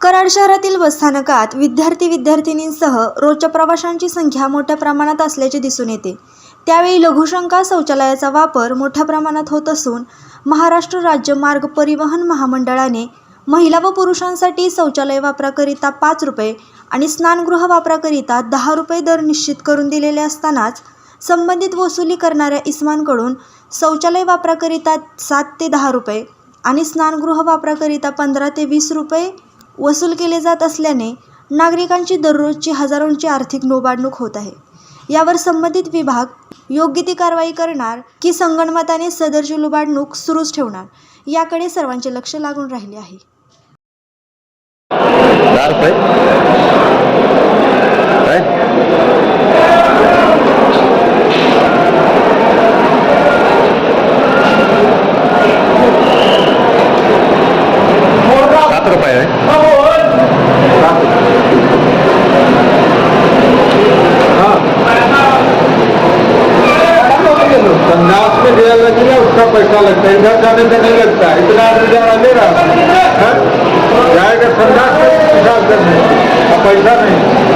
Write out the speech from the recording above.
कराड शहरातील बसस्थानकात विद्यार्थी विद्यार्थिनींसह रोजच्या प्रवाशांची संख्या मोठ्या प्रमाणात असल्याचे दिसून येते. त्यावेळी लघुशंका शौचालयाचा वापर मोठ्या प्रमाणात होत असून महाराष्ट्र राज्य मार्ग परिवहन महामंडळाने महिला व पुरुषांसाठी शौचालय वापराकरिता पाच रुपये आणि स्नानगृह वापराकरिता दहा रुपये दर निश्चित करून दिलेले असतानाच संबंधित वसुली करणाऱ्या इस्मांकडून शौचालय वापराकरिता सात ते दहा रुपये आणि स्नानगृह वापराकरिता पंधरा ते वीस रुपये वसूल केले जात असल्याने नागरिकांची दररोजची हजारोंची आर्थिक नोबाडणूक होत आहे. यावर संबंधित विभाग योग्य ती कारवाई करणार की संगणमताने सदरची लुबाडणूक सुरूच ठेवणार याकडे सर्वांचे लक्ष लागून राहिले आहे दहा रुपये काय सात रुपये आहे संडास में दिया लगेगा उसका पैसा लगता है इधर जाने का नहीं लगता है? इतना आदमी ले रहा है जाएगा संध्या में पैसा नहीं.